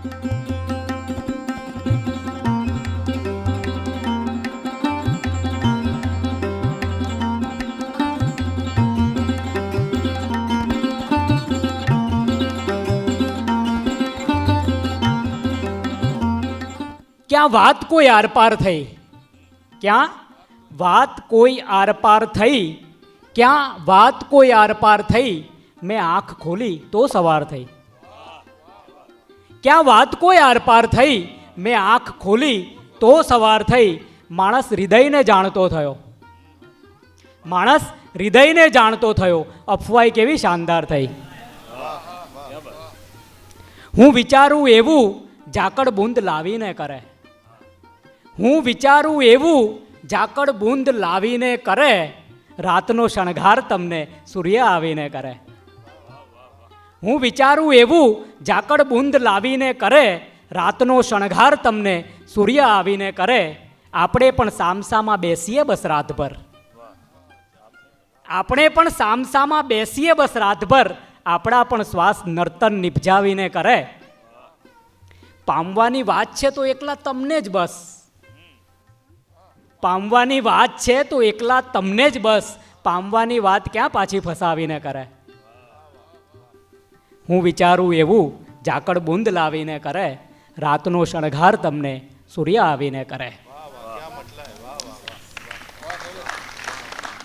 ક્યાં વાત કોઈ આરપાર થઈ ક્યાં વાત કોઈ આરપાર થઈ ક્યાં વાત કોઈ આરપાર થઈ મેં આંખ ખોલી તો સવાર થઈ ક્યાં વાત કોઈ આરપાર થઈ? મેં આંખ ખોલી તો સવાર થઈ. માણસ હૃદયને જાણતો થયો. માણસ હૃદયને જાણતો થયો. અફવાઈ કેવી શાનદાર થઈ. હું વિચારું એવું ઝાકળ બુંદ લાવીને કરે. હું વિચારું એવું ઝાકળ બુંદ લાવીને કરે. રાતનો શણગાર તમને સૂર્ય આવીને કરે. હું વિચારું એવું, ઝાકળ બુંદ લાવીને કરે, રાતનો શણગાર તમને સૂર્ય આવીને કરે. આપણે પણ સામસામાં બેસીએ બસ રાતભર. આપણે પણ સામસામાં બેસીએ બસ રાતભર. આપણા પણ શ્વાસ નર્તન નિપજાવીને કરે. પામવાની વાત છે તો એકલા તમને જ બસ. પામવાની વાત છે તો એકલા તમને જ બસ. પામવાની વાત ક્યાં પાછી ફસાવીને કરે? હું વિચારું એવું, ઝાકળ બુંદ લાવીને કરે, રાતનો શણગાર તમને સૂર્ય આવીને કરે.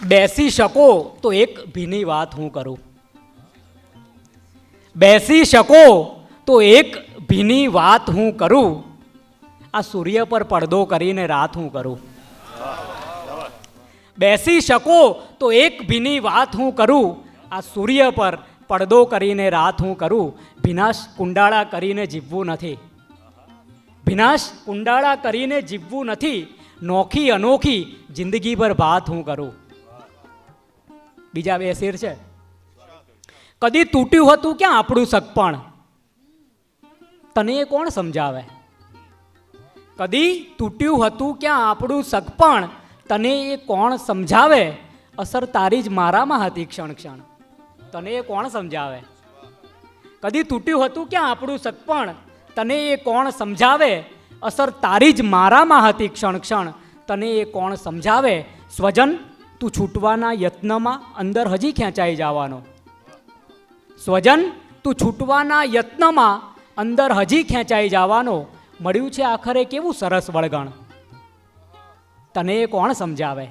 બેસી શકો તો એક ભીની વાત હું કરું. બેસી શકો તો એક ભીની વાત હું કરું. આ સૂર્ય પર પડદો કરીને રાત હું કરું. બેસી શકો તો એક ભીની વાત હું કરું. આ સૂર્ય પર પડદો કરીને રાત હું કરું, ભીનાશ કુંડાળા કરીને જીવવું નથી. ભીનાશ કુંડાળા કરીને જીવવું નથી, નોખી અનોખી જિંદગી પર વાત હું કરું. બીજા બે શેર છે. કદી તૂટ્યું હતું ક્યાં આપણું સગપણ? તને એ કોણ સમજાવે? કદી તૂટ્યું હતું ક્યાં આપણું સગપણ? તને એ કોણ સમજાવે? અસર તારી જ મારામાં હતી ક્ષણ ક્ષણ. તને એ કોણ સમજાવે? કદી તૂટ્યું હતું ક્યાં આપણું સગપણ તને એ કોણ સમજાવે? અસર તારી જ મારામાં હતી ક્ષણ ક્ષણ. તને એ કોણ સમજાવે? સ્વજન, તું છૂટવાના યત્નમાં અંદર હજી ખેંચાઈ જવાનો. સ્વજન, તું છૂટવાના યત્નમાં અંદર હજી ખેંચાઈ જવાનો. મળ્યું છે આખરે કેવું સરસ વળગણ? તને એ કોણ સમજાવે?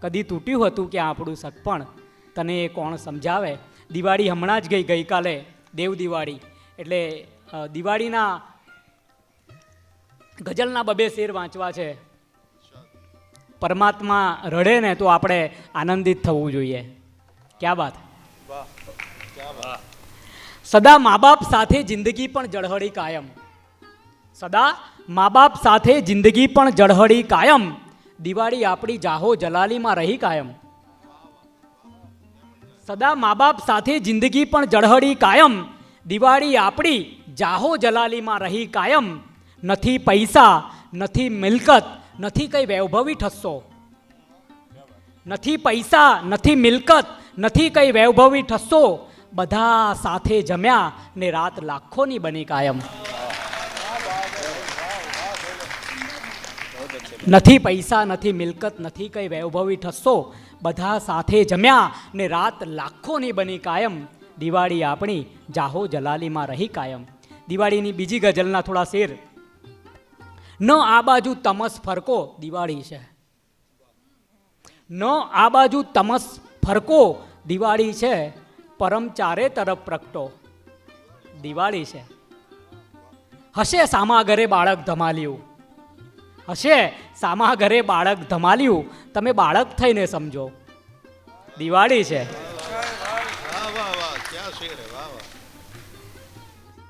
કદી તૂટ્યું હતું કે આપણું સગપણ તને એ કોણ સમજાવે? દિવાળી હમણાં જ ગઈ ગઈકાલે, દેવ દિવાળી. એટલે દિવાળીના ગઝલના બબે શેર વાંચવા છે. પરમાત્મા રડે ને તો આપણે આનંદિત થવું જોઈએ. ક્યાં વાત? સદા મા બાપ સાથે જિંદગી પણ જળહળી કાયમ. સદા મા બાપ સાથે જિંદગી પણ જળહળી કાયમ. દિવાળી આપણી જાહો જલાલીમાં રહી કાયમ. સદા મા બાપ સાથે જિંદગી પણ જળહળી કાયમ. દિવાળી આપણી જાહો જલાલીમાં રહી કાયમ. નથી પૈસા, નથી મિલકત, નથી કંઈ વૈભવી ઠસ્સો. નથી પૈસા, નથી મિલકત, નથી કંઈ વૈભવી ઠસ્સો. બધા સાથે જમ્યા ને રાત લાખોની બની કાયમ. નથી પૈસા, નથી મિલકત, નથી કંઈ વૈભવી ઠસ્સો, બધા સાથે જમ્યા ને રાત લાખોની બની કાયમ. દિવાળી આપણી જાહો જલાલીમાં રહી કાયમ. દિવાળીની બીજી ગઝલના થોડા શેર. ન આ બાજુ તમસ ફરકો, દિવાળી છે. ન આ બાજુ તમસ ફરકો, દિવાળી છે. પરમ ચારે તરફ પ્રગટો. દિવાળી છે. હશે સામા ઘરે બાળક ધમાલ્યું. હશે સામા ઘરે બાળક ધમાલ્યું. તમે બાળક થઈને સમજો. દિવાળી છે.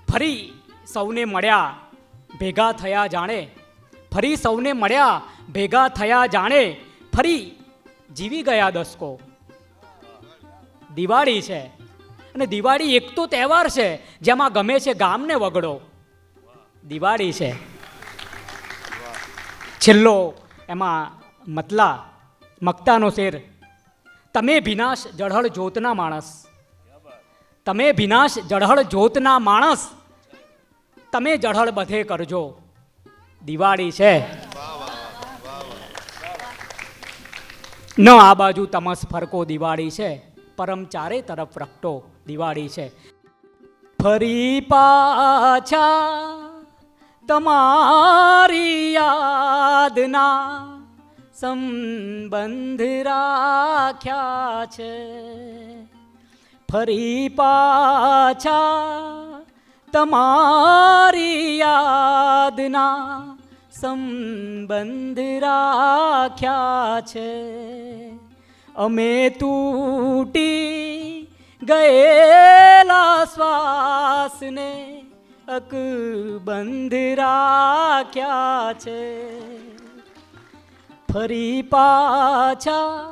ફરી સૌને મળ્યા, ભેગા થયા જાણે. ફરી સૌને મળ્યા, ભેગા થયા જાણે. ફરી જીવી ગયા દસકો. દિવાળી છે. અને દિવાળી એક તો તહેવાર છે, જેમાં ગમે છે ગામને વગડો. દિવાળી છે. છેલ્લો એમાં મતલા, મક્તાનો શેર, તમે વિનાશ જળહળ જોતના માણસ. તમે વિનાશ જળહળ જોતના માણસ. તમે જળહળ બધે કરજો. દિવાળી છે. ન આ બાજુ તમસ ફરકો, દિવાળી છે. પરમ ચારે તરફ રખટો, દિવાળી છે. ફરી પાછા તમારી યાદના સંબંધ રાખ્યા છે. ફરી પાછા તમારી યાદના સંબંધ રાખ્યા છે. અમે તૂટી ગયેલા શ્વાસને અકબંધ રાખ્યા છે? ફરી પાછા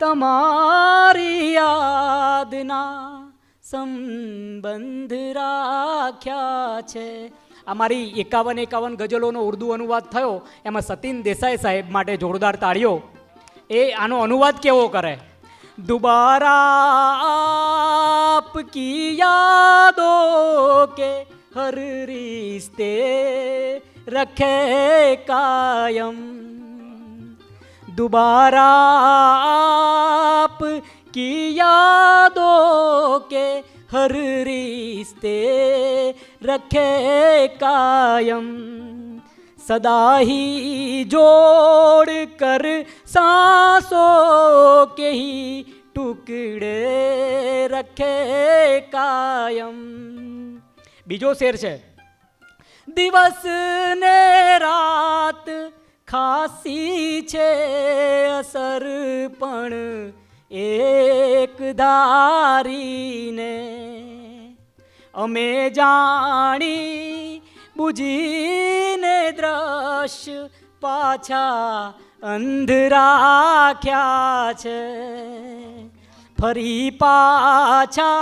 તમારી યાદના સંબંધ રાખ્યા છે? આ મારી એકાવન એકાવન ગઝલોનો ઉર્દુ અનુવાદ થયો. એમાં સતીન દેસાઈ સાહેબ માટે જોરદાર તાળીઓ. એ આનો અનુવાદ કેવો કરે? દુબારા આપકી યાદો કે હર रिश्ते रखे कायम दोबारा आप की यादों के हर रिश्ते रखे कायम सदा ही जोड़ कर सांसों के ही टुकड़े रखे कायम બીજો શેર છે. દિવસ ને રાત ખાસી છે અસર પણ એક ધારીને. અમે જાણી બુજીને દ્રશ્ય પાછા અંધ રાખ્યા છે. ફરી પાછા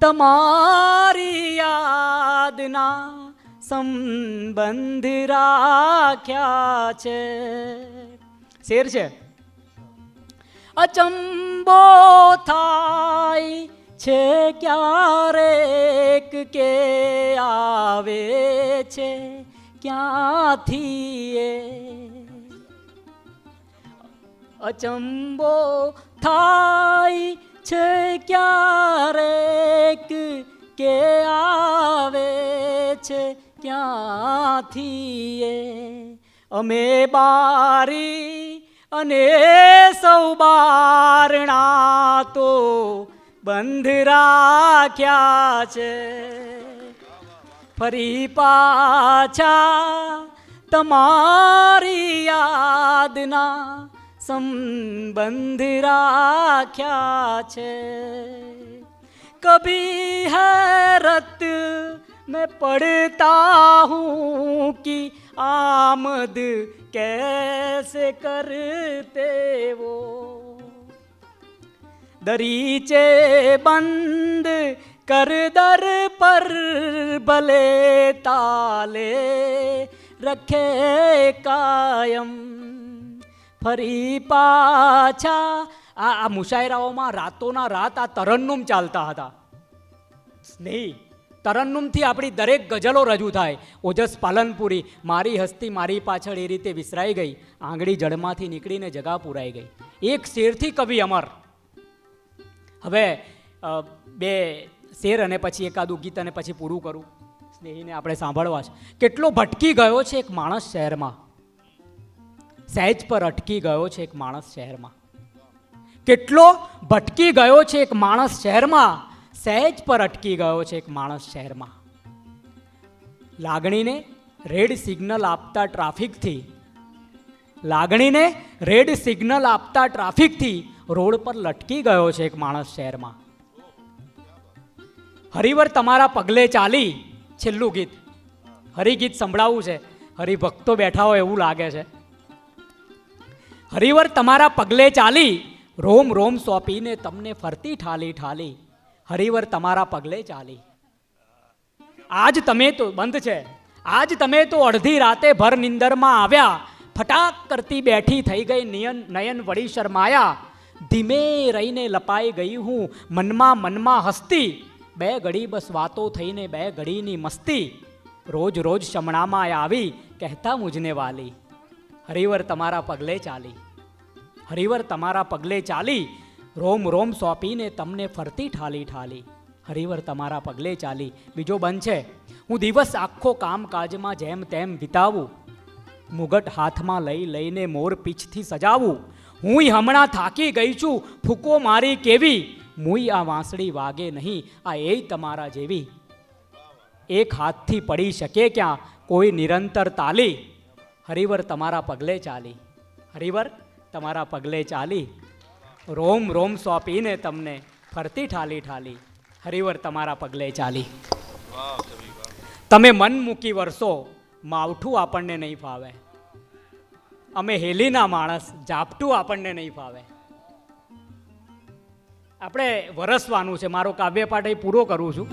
તમારી યાદના સંબંધ રાખ્યા છે. શેર છે? અચંબો થાય છે ક્યારેક કે આવે છે ક્યાંથી એ? અચંબો થાય છે ક્યારેક કે આવે છે ક્યાંથી એ? અમે બારી અને સૌ બારણા તો બંધ રાખ્યા છે. ફરી પાછા તમારી યાદના સંબંધ રાખ્યા છે કભી हैरत में पढ़ता हूँ कि आमद कैसे करते वो दरीचे बंद कर दर पर भले ताले रखे કાયમ ફરી પાછા. આ આ મુશાયરાઓમાં રાતોના રાત આ તરન્નુમ ચાલતા હતા. સ્નેહી, તરન્નુમથી આપણી દરેક ગઝલો રજૂ થાય. ઓજસ પાલનપુરી, મારી હસ્તી મારી પાછળ એ રીતે વિસરાઈ ગઈ. આંગળી જળમાંથી નીકળીને જગા પુરાઈ ગઈ. એક શેરથી કવિ અમર. હવે બે શેર અને પછી એકાદું ગીત અને પછી પૂરું કરું. સ્નેહીને આપણે સાંભળવા છે. કેટલો ભટકી ગયો છે એક માણસ શહેરમાં. સહેજ પર અટકી ગયો છે એક માણસ શહેરમાં. કેટલો ભટકી ગયો છે એક માણસ શહેરમાં, સહેજ પર અટકી ગયો છે એક માણસ શહેરમાં. લાગણીને રેડ સિગ્નલ આપતા ટ્રાફિકથી, લાગણીને રેડ સિગ્નલ આપતા ટ્રાફિકથી રોડ પર લટકી ગયો છે એક માણસ શહેરમાં. હરિવર તમારા પગલે ચાલી, છેલ્લું ગીત. હરિગીત સંભળાવવું છે. હરિભક્તો બેઠા હોય એવું લાગે છે. હરિવર તમારા પગલે ચાલી. રોમ રોમ સોંપીને તમને ફરતી ઠાલી ઠાલી. હરિવર તમારા પગલે ચાલી. આજ તમે તો, બંધ છે. આજ તમે તો અડધી રાતે ભર નિંદરમાં આવ્યા. ફટાક કરતી બેઠી થઈ ગઈ નયન નયન વળી શરમાયા. ધીમે રહીને લપાઈ ગઈ હું, મનમાં મનમાં હસતી. બે ઘડી બસ વાતો થઈને બે ઘડીની મસ્તી. રોજ રોજ શમણામાં આવી, કહેતા મુજને વાલી. હરિવર તમારા પગલે ચાલી. હરિવર તમારા પગલે ચાલી. રોમ રોમ સોંપીને તમને ફરતી ઠાલી ઠાલી. હરિવર તમારા પગલે ચાલી. બીજો બંધ છે. હું દિવસ આખો કામકાજમાં જેમ તેમ વિતાવું. મુગટ હાથમાં લઈ લઈને મોર પીછથી સજાવું. હુંય હમણાં થાકી ગઈ છું. ફૂકો મારી કેવી? મુઈ આ વાંસળી વાગે નહીં. આ એ તમારા જેવી. એક હાથથી પડી શકે ક્યાં? કોઈ નિરંતર તાલી. હરિવર તમારા પગલે ચાલી. હરિવર તમારા પગલે ચાલી. રોમ રોમ સોંપીને તમને ફરતી ઠાલી ઠાલી. હરિવર તમારા પગલે ચાલી. તમે મન મૂકી વરસો, માવઠું આપણને નહીં ફાવે. અમે હેલીના માણસ ઝાપટું આપણને નહીં ફાવે. આપણે વરસવાનું છે. મારો કાવ્યપાઠ એ પૂરો કરું છું.